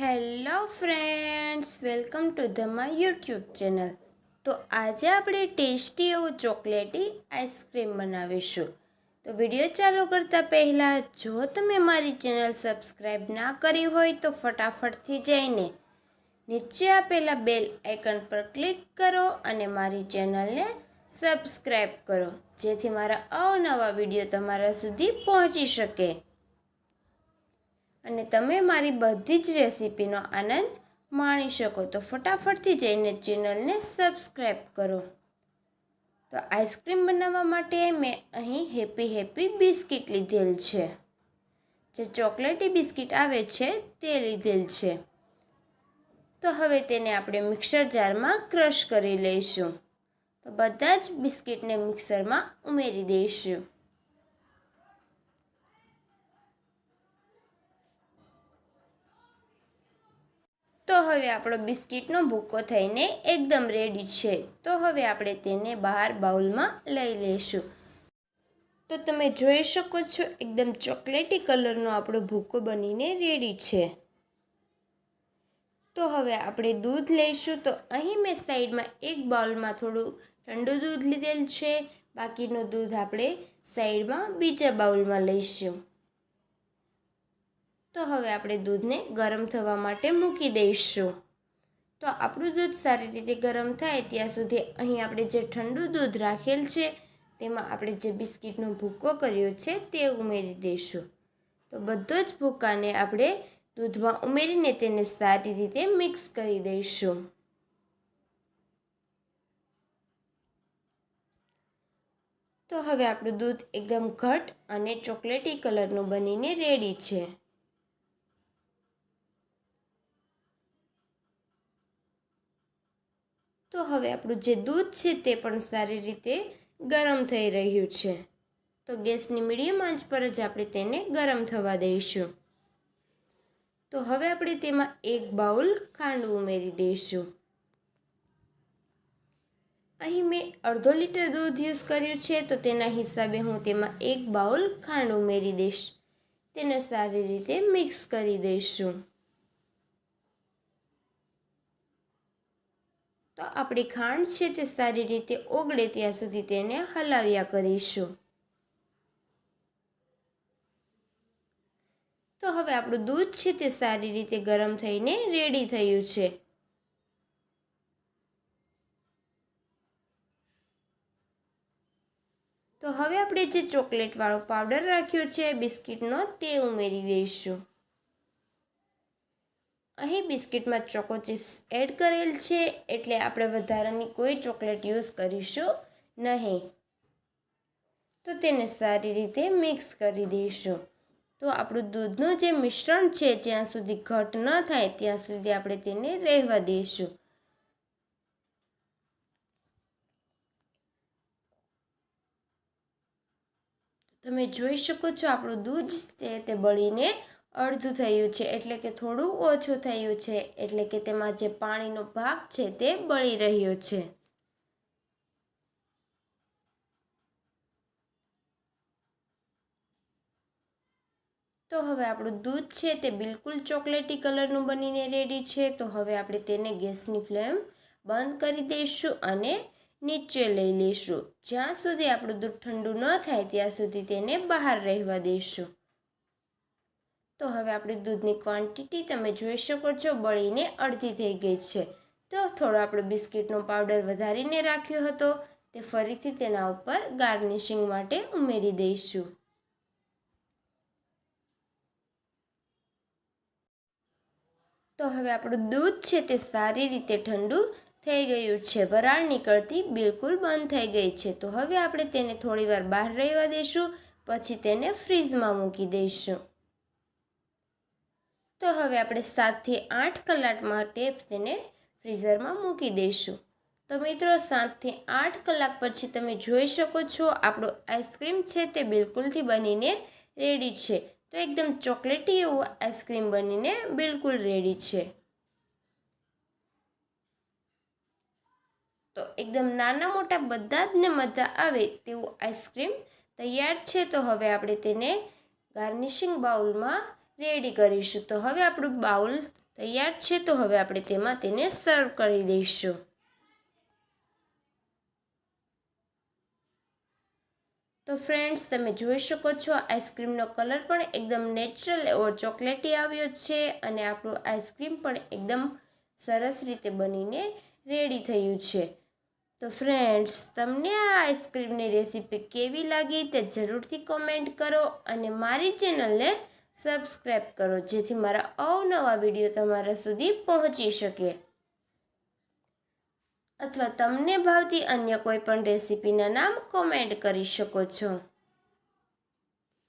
Hello friends, welcome to the my YouTube channel. તો આજે આપણે ટેસ્ટી એવું ચોકલેટી આઈસ્ક્રીમ બનાવીશું. તો વીડિયો ચાલુ કરતાં પહેલાં, જો તમે મારી ચેનલ સબસ્ક્રાઈબ ના કરી હોય તો ફટાફટથી જઈને નીચે આપેલા બેલ આઇકન પર ક્લિક કરો અને મારી ચેનલને સબસ્ક્રાઈબ કરો, જેથી મારા અવનવા વીડિયો તમારા સુધી પહોંચી શકે. અને તમે મારી બધી જ રેસિપીનો આનંદ માણી શકો. તો ફટાફટથી જઈને ચેનલને સબસ્ક્રાઈબ કરો. તો આઈસ્ક્રીમ બનાવવા માટે મેં અહીં હેપી હેપી બિસ્કિટ લીધેલ છે. જે ચોકલેટી બિસ્કિટ આવે છે તે લીધેલ છે. તો હવે તેને આપણે મિક્સર જારમાં ક્રશ કરી લઈશું. તો બધા જ બિસ્કિટને મિક્સરમાં ઉમેરી દઈશું. તો હવે આપણો બિસ્કિટનો ભૂકો થઈને એકદમ રેડી છે. તો હવે આપણે તેને બહાર બાઉલમાં લઈ લઈશું. તો તમે જોઈ શકો છો, એકદમ ચોકલેટી કલરનો આપણો ભૂકો બનીને રેડી છે. તો હવે આપણે દૂધ લઈશું. તો અહીં મેં સાઈડમાં એક બાઉલમાં થોડું ઠંડુ દૂધ લીધેલ છે. બાકીનું દૂધ આપણે સાઈડમાં બીજા બાઉલમાં લઈશું. તો હવે આપણે દૂધને ગરમ થવા માટે મૂકી દઈશું. તો આપણું દૂધ સારી રીતે ગરમ થાય ત્યાં સુધી અહીં આપણે જે ઠંડુ દૂધ રાખેલ છે, તેમાં આપણે જે બિસ્કિટનો ભૂક્કો કર્યો છે, તે ઉમેરી દઈશું. તો બધો જ ભૂકાને આપણે દૂધમાં ઉમેરીને તેને સારી રીતે મિક્સ કરી દઈશું. તો હવે આપણું દૂધ એકદમ ઘટ અને ચોકલેટી કલરનું બનીને રેડી છે. તો હવે આપણું જે દૂધ છે તે પણ સારી રીતે ગરમ થઈ રહ્યું છે. તો ગેસની મીડિયમ આંચ પર જ આપણે તેને ગરમ થવા દઈશું. તો હવે આપણે તેમાં એક બાઉલ ખાંડ ઉમેરી દઈશું. અહીં મેં અડધો લીટર દૂધ યુઝ કર્યું છે, તો તેના હિસાબે હું તેમાં એક બાઉલ ખાંડ ઉમેરી દઈશ. તેને સારી રીતે મિક્સ કરી દઈશું. તો આપણી ખાંડ છે તે સારી રીતે ઓગળે ત્યાં સુધી તેને હલાવ્યા કરીશું. તો હવે આપણું દૂધ છે તે સારી રીતે ગરમ થઈને રેડી થયું છે. તો હવે આપણે જે ચોકલેટવાળો પાવડર રાખ્યો છે, બિસ્કિટનો, તે ઉમેરી દઈશું. અહીં બિસ્કિટમાં ચોકો ચિપ્સ એડ કરેલ છે એટલે આપણે વધારાની કોઈ ચોકલેટ યુઝ કરીશું નહીં. તો તેને સારી રીતે મિક્સ કરી દઈશું. તો આપણું દૂધનું જે મિશ્રણ છે, જ્યાં સુધી ઘટ ન થાય, ત્યાં સુધી આપણે તેને રહેવા દઈશું. તમે જોઈ શકો છો આપણું દૂધ તે તે બળીને અડધું થયું છે, એટલે કે થોડું ઓછું થયું છે, એટલે કે તેમાં જે પાણીનો ભાગ છે તે બળી રહ્યો છે. તો હવે આપણું દૂધ છે તે બિલકુલ ચોકલેટી કલરનું બનીને રેડી છે, તો હવે આપણે તેને ગેસની ફ્લેમ બંધ કરી દઈશું અને નીચે લઈ લઈશું. જ્યાં સુધી આપણું દૂધ ઠંડુ ન થાય, ત્યાં સુધી તેને બહાર રહેવા દઈશું. તો હવે આપણી દૂધની ક્વોન્ટિટી તમે જોઈ શકો છો, બળીને અડધી થઈ ગઈ છે. તો થોડો આપણો બિસ્કિટનો પાવડર વધારીને રાખ્યો હતો. તે ફરીથી તેના ઉપર ગાર્નિશિંગ માટે ઉમેરી દઈશું. તો હવે આપણું દૂધ છે તે સારી રીતે ઠંડુ થઈ ગયું છે. વરાળ નીકળતી બિલકુલ બંધ થઈ ગઈ છે. તો હવે આપણે તેને થોડીવાર બહાર રહેવા દઈશું, પછી તેને ફ્રીજમાં મૂકી દઈશું. તો હવે આપણે સાતથી આઠ કલાક માટે તેને ફ્રીઝરમાં મૂકી દઈશું. તો મિત્રો, સાતથી આઠ કલાક પછી તમે જોઈ શકો છો, આપણો આઈસ્ક્રીમ છે તે બિલકુલથી બનીને રેડી છે. તો એકદમ ચોકલેટી એવું આઈસ્ક્રીમ બનીને બિલકુલ રેડી છે. તો એકદમ નાના મોટા બધા જ ને મજા આવે તેવું આઈસ્ક્રીમ તૈયાર છે. તો હવે આપણે તેને ગાર્નિશિંગ બાઉલમાં રેડી કરીશું. તો હવે આપણું બાઉલ તૈયાર છે, તો હવે આપણે તેમાં તેને સર્વ કરી દઈશું. તો ફ્રેન્ડ્સ તમે જોઈ શકો છો, આઈસ્ક્રીમનો કલર પણ એકદમ નેચરલ એવો ચોકલેટી આવ્યો છે અને આપણું આઈસ્ક્રીમ પણ એકદમ સરસ રીતે બનીને રેડી થયું છે. તો ફ્રેન્ડ્સ તમને આ આઈસ્ક્રીમની રેસીપી કેવી લાગી તે જરૂરથી કોમેન્ટ કરો અને મારી ચેનલને સબસ્ક્રાઈબ કરો, જેથી મારા અવનવા વીડિયો તમારા સુધી પહોંચી શકે. અથવા તમને ભાવતી અન્ય કોઈ પણ રેસીપીના નામ કોમેન્ટ કરી શકો છો.